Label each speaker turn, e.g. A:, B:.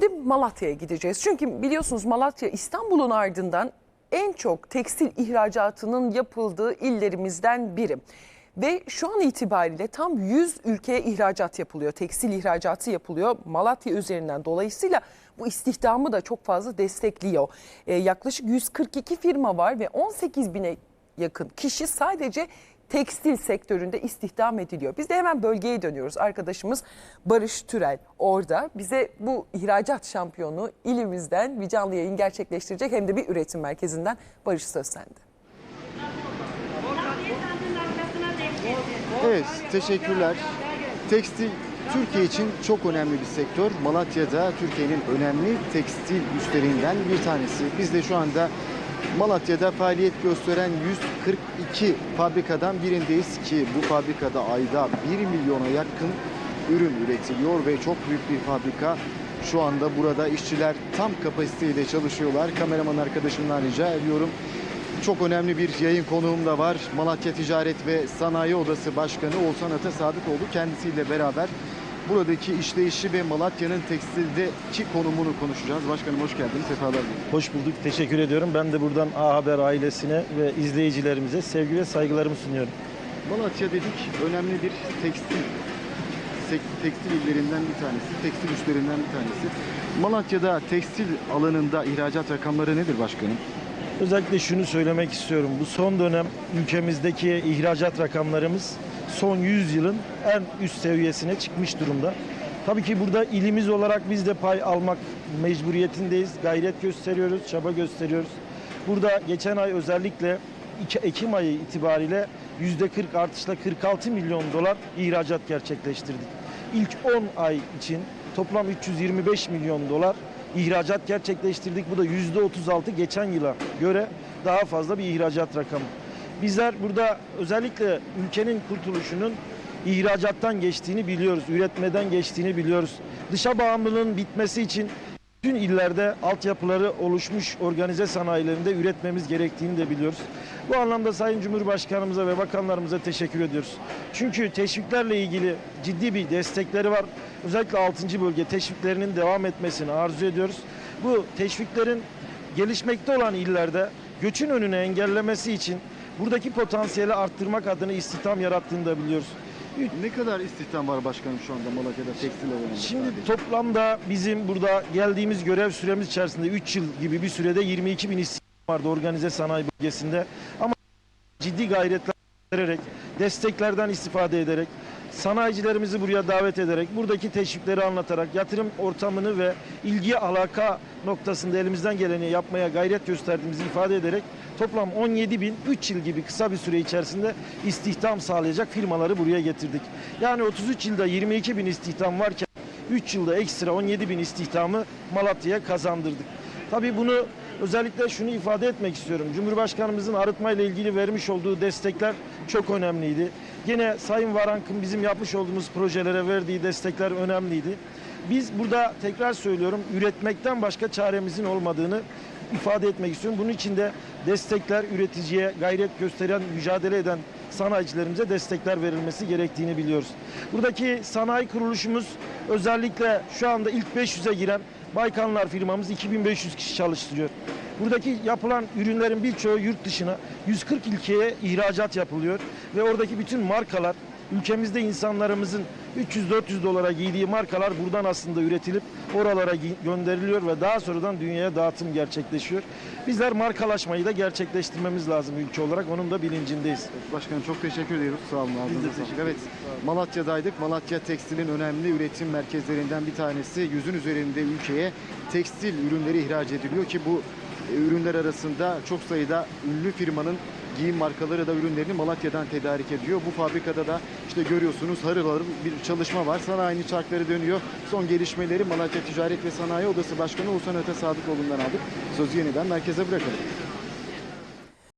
A: Şimdi Malatya'ya gideceğiz. Çünkü biliyorsunuz Malatya İstanbul'un ardından en çok tekstil ihracatının yapıldığı illerimizden biri. Ve şu an itibariyle tam 100 ülkeye ihracat yapılıyor. Tekstil ihracatı yapılıyor Malatya üzerinden. Dolayısıyla bu istihdamı da çok fazla destekliyor. Ee, yaklaşık 142 firma var ve 18 bine yakın kişi sadece tekstil sektöründe istihdam ediliyor. Biz de hemen bölgeye dönüyoruz. Arkadaşımız Barış Türel orada bize bu ihracat şampiyonu ilimizden bir canlı yayın gerçekleştirecek hem de bir üretim merkezinden. Barış söz sende.
B: Evet, teşekkürler. Tekstil Türkiye için çok önemli bir sektör. Malatya'da Türkiye'nin önemli tekstil üstlerinden bir tanesi. Biz de şu anda Malatya'da faaliyet gösteren 142 fabrikadan birindeyiz ki bu fabrikada ayda 1 milyona yakın ürün üretiliyor ve çok büyük bir fabrika. Şu anda burada işçiler tam kapasiteyle çalışıyorlar. Kameraman arkadaşımdan rica ediyorum. Çok önemli bir yayın konuğum da var. Malatya Ticaret ve Sanayi Odası Başkanı Oğuzhan Atasadıkoğlu kendisiyle beraber buradaki işleyişi ve Malatya'nın tekstildeki konumunu konuşacağız. Başkanım hoş geldiniz. Sefalar dilerim.
C: Hoş bulduk. Teşekkür ediyorum. Ben de buradan A Haber ailesine ve izleyicilerimize sevgi ve saygılarımı sunuyorum.
B: Malatya dedik önemli bir tekstil tekstil illerinden bir tanesi, tekstil üstlerinden bir tanesi. Malatya'da tekstil alanında ihracat rakamları nedir başkanım?
C: Özellikle şunu söylemek istiyorum. Bu son dönem ülkemizdeki ihracat rakamlarımız son 100 yılın en üst seviyesine çıkmış durumda. Tabii ki burada ilimiz olarak biz de pay almak mecburiyetindeyiz. Gayret gösteriyoruz, çaba gösteriyoruz. Burada geçen ay özellikle 2 Ekim ayı itibariyle %40 artışla 46 milyon dolar ihracat gerçekleştirdik. İlk 10 ay için toplam 325 milyon dolar ihracat gerçekleştirdik. Bu da %36 geçen yıla göre daha fazla bir ihracat rakamı. Bizler burada özellikle ülkenin kurtuluşunun ihracattan geçtiğini biliyoruz, üretmeden geçtiğini biliyoruz. Dışa bağımlılığın bitmesi için bütün illerde altyapıları oluşmuş organize sanayilerinde üretmemiz gerektiğini de biliyoruz. Bu anlamda Sayın Cumhurbaşkanımıza ve bakanlarımıza teşekkür ediyoruz. Çünkü teşviklerle ilgili ciddi bir destekleri var. Özellikle 6. bölge teşviklerinin devam etmesini arzu ediyoruz. Bu teşviklerin gelişmekte olan illerde göçün önünü engellemesi için buradaki potansiyeli arttırmak adına istihdam yarattığını da biliyoruz.
B: Ne kadar istihdam var başkanım şu anda Malatya'da tekstil alanında?
C: Şimdi
B: sadece?
C: toplamda bizim burada geldiğimiz görev süremiz içerisinde 3 yıl gibi bir sürede 22 bin istihdam vardı organize sanayi bölgesinde. Ama ciddi gayretler vererek, desteklerden istifade ederek, sanayicilerimizi buraya davet ederek, buradaki teşvikleri anlatarak, yatırım ortamını ve ilgi alaka noktasında elimizden geleni yapmaya gayret gösterdiğimizi ifade ederek toplam 17 bin 3 yıl gibi kısa bir süre içerisinde istihdam sağlayacak firmaları buraya getirdik. Yani 33 yılda 22 bin istihdam varken 3 yılda ekstra 17 bin istihdamı Malatya'ya kazandırdık. Tabii bunu özellikle şunu ifade etmek istiyorum. Cumhurbaşkanımızın arıtmayla ilgili vermiş olduğu destekler çok önemliydi. Yine Sayın Varank'ın bizim yapmış olduğumuz projelere verdiği destekler önemliydi. Biz burada tekrar söylüyorum üretmekten başka çaremizin olmadığını ifade etmek istiyorum. Bunun için de destekler üreticiye gayret gösteren, mücadele eden sanayicilerimize destekler verilmesi gerektiğini biliyoruz. Buradaki sanayi kuruluşumuz özellikle şu anda ilk 500'e giren Baykanlar firmamız 2500 kişi çalıştırıyor. Buradaki yapılan ürünlerin birçoğu yurt dışına 140 ülkeye ihracat yapılıyor ve oradaki bütün markalar ülkemizde insanlarımızın 300-400 dolara giydiği markalar buradan aslında üretilip oralara gönderiliyor ve daha sonradan dünyaya dağıtım gerçekleşiyor. Bizler markalaşmayı da gerçekleştirmemiz lazım ülke olarak. Onun da bilincindeyiz.
B: Başkanım çok teşekkür ediyoruz. Sağ olun.
C: Biz de teşekkür
B: Evet, Malatya'daydık. Malatya tekstilin önemli üretim merkezlerinden bir tanesi. Yüzün üzerinde ülkeye tekstil ürünleri ihraç ediliyor ki bu e, ürünler arasında çok sayıda ünlü firmanın giyim markaları da ürünlerini Malatya'dan tedarik ediyor. Bu fabrikada da işte görüyorsunuz harıl harıl bir çalışma var. Sanayinin çarkları dönüyor. Son gelişmeleri Malatya Ticaret ve Sanayi Odası Başkanı Oğuzhan Öte Sadıkoğlu'ndan aldık. Sözü yeniden merkeze bırakalım.